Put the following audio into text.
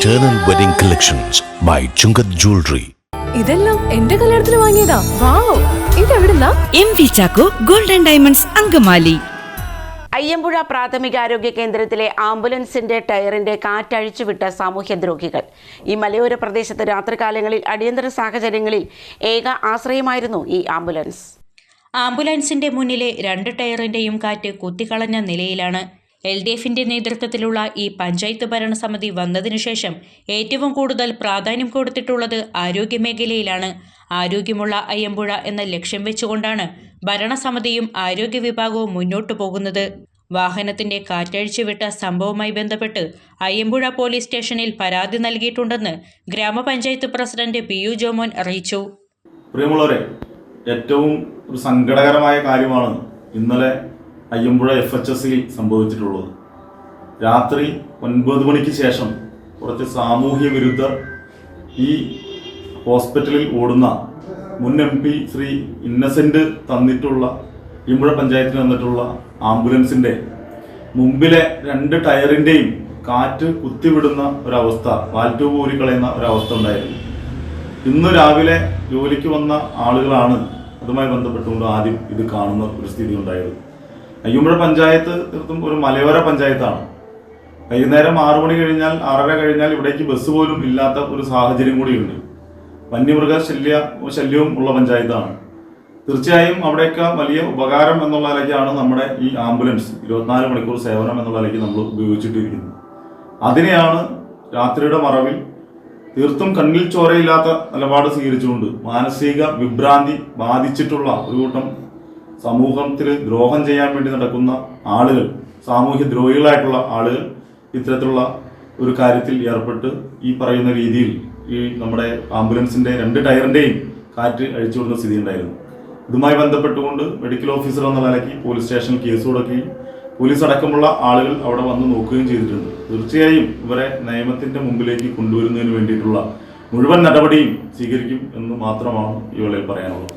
Eternal Wedding Collections by Chungath Jewelry. ഇതെല്ലാം എന്റെ കല്യാണത്തിന് വാങ്ങിയതാ. Wow ഇതെവിടുന്നാ? M V Chacko golden diamonds Angamaly. Ayyampuzha പ്രാഥമികാരോഗ്യ കേന്ദ്രത്തിലെ ആംബുലൻസിന്റെ ടയറിന്റെ കാറ്റഴിച്ചുവിട്ട സാമൂഹ്യദ്രോഹികൾ ഈ മലയോര പ്രദേശത്ത് രാത്രികാലങ്ങളിൽ അടിയന്തര സാഹചര്യങ്ങളിൽ ഏക ആശ്രയമായിരുന്നു ഈ ആംബുലൻസ്. ആംബുലൻസിന്റെ മുന്നിലെ രണ്ട് ടയറിന്റെയും കാറ്റ് കുത്തിക്കളഞ്ഞ നിലയിലാണ് എൽ ഡി എഫിന്റെ നേതൃത്വത്തിലുള്ള ഈ പഞ്ചായത്ത് ഭരണസമിതി വന്നതിനു ശേഷം ഏറ്റവും കൂടുതൽ പ്രാധാന്യം കൊടുത്തിട്ടുള്ളത് ആരോഗ്യമേഖലയിലാണ്. ആരോഗ്യമുള്ള അയ്യമ്പുഴ എന്ന ലക്ഷ്യം വെച്ചുകൊണ്ടാണ് ഭരണസമിതിയും ആരോഗ്യ വിഭാഗവും മുന്നോട്ടു പോകുന്നത്. വാഹനത്തിന്റെ കാറ്റഴിച്ചുവിട്ട സംഭവവുമായി ബന്ധപ്പെട്ട് അയ്യമ്പുഴ പോലീസ് സ്റ്റേഷനിൽ പരാതി നൽകിയിട്ടുണ്ടെന്ന് ഗ്രാമപഞ്ചായത്ത് പ്രസിഡന്റ് പി യു ജോമോൻ അറിയിച്ചു. പ്രിയമുള്ളവരെ ഏറ്റവും ഒരു സങ്കടകരമായ കാര്യമാണ് ഇന്നലെ അയ്യമ്പുഴ എഫ് എച്ച് എസിൽ സംഭവിച്ചിട്ടുള്ളത്. രാത്രി ഒൻപത് മണിക്ക് ശേഷം കുറച്ച് സാമൂഹ്യ വിരുദ്ധർ ഈ ഹോസ്പിറ്റലിൽ ഓടുന്ന മുൻ എം പി ശ്രീ ഇന്നസെന്റ് തന്നിട്ടുള്ള അയ്യമ്പുഴ പഞ്ചായത്തിന് തന്നിട്ടുള്ള ആംബുലൻസിന്റെ മുമ്പിലെ രണ്ട് ടയറിന്റെയും കാറ്റ് കുത്തിവിടുന്ന ഒരവസ്ഥ വാൽറ്റൂബ് ഊരിക്കളയുന്ന ഒരവസ്ഥ ഉണ്ടായിരുന്നു. ഇന്ന് രാവിലെ ജോലിക്ക് വന്ന ആളുകളാണ് അതുമായി ബന്ധപ്പെട്ടുകൊണ്ട് ആദ്യം ഇത് കാണുന്ന ഒരു സ്ഥിതി ഉണ്ടായത്. അയ്യമ്പുഴ പഞ്ചായത്ത് തീർത്തും ഒരു മലയോര പഞ്ചായത്താണ്. വൈകുന്നേരം ആറു മണി കഴിഞ്ഞാൽ ആറര കഴിഞ്ഞാൽ ഇവിടേക്ക് ബസ് പോലും ഇല്ലാത്ത ഒരു സാഹചര്യം കൂടിയുണ്ട്. വന്യമൃഗ ശല്യ ശല്യവും ഉള്ള പഞ്ചായത്താണ്. തീർച്ചയായും അവിടെയൊക്കെ വലിയ ഉപകാരം എന്നുള്ള നിലയ്ക്കാണ് നമ്മുടെ ഈ ആംബുലൻസ് ഇരുപത്തിനാല് മണിക്കൂർ സേവനം എന്നുള്ള നിലയ്ക്ക് നമ്മൾ ഉപയോഗിച്ചിട്ടിരിക്കുന്നത്. അതിനെയാണ് രാത്രിയുടെ മറവിൽ തീർത്തും കണ്ണിൽ ചോരയില്ലാത്ത നിലപാട് സ്വീകരിച്ചുകൊണ്ട് മാനസിക വിഭ്രാന്തി ബാധിച്ചിട്ടുള്ള ഒരു കൂട്ടം സമൂഹത്തിൽ ദ്രോഹം ചെയ്യാൻ വേണ്ടി നടക്കുന്ന ആളുകൾ സാമൂഹ്യ ദ്രോഹികളായിട്ടുള്ള ആളുകൾ ഇത്തരത്തിലുള്ള ഒരു കാര്യത്തിൽ ഏർപ്പെട്ട് ഈ പറയുന്ന രീതിയിൽ ഈ നമ്മുടെ ആംബുലൻസിന്റെ രണ്ട് ടയറിന്റെയും കാറ്റ് അഴിച്ചു അഴിച്ചുവിടുന്ന സ്ഥിതി ഉണ്ടായിരുന്നു. ഇതുമായി ബന്ധപ്പെട്ടുകൊണ്ട് മെഡിക്കൽ ഓഫീസർ എന്ന നിലയ്ക്ക് പോലീസ് സ്റ്റേഷനിൽ കേസ് കൊടുക്കുകയും പോലീസ് അടക്കമുള്ള ആളുകൾ അവിടെ വന്ന് നോക്കുകയും ചെയ്തിട്ടുണ്ട്. തീർച്ചയായും ഇവരെ നിയമത്തിന്റെ മുമ്പിലേക്ക് കൊണ്ടുവരുന്നതിന് വേണ്ടിയിട്ടുള്ള മുഴുവൻ നടപടിയും സ്വീകരിക്കും എന്ന് മാത്രമാണ് ഈ വേളയിൽ പറയാനുള്ളത്.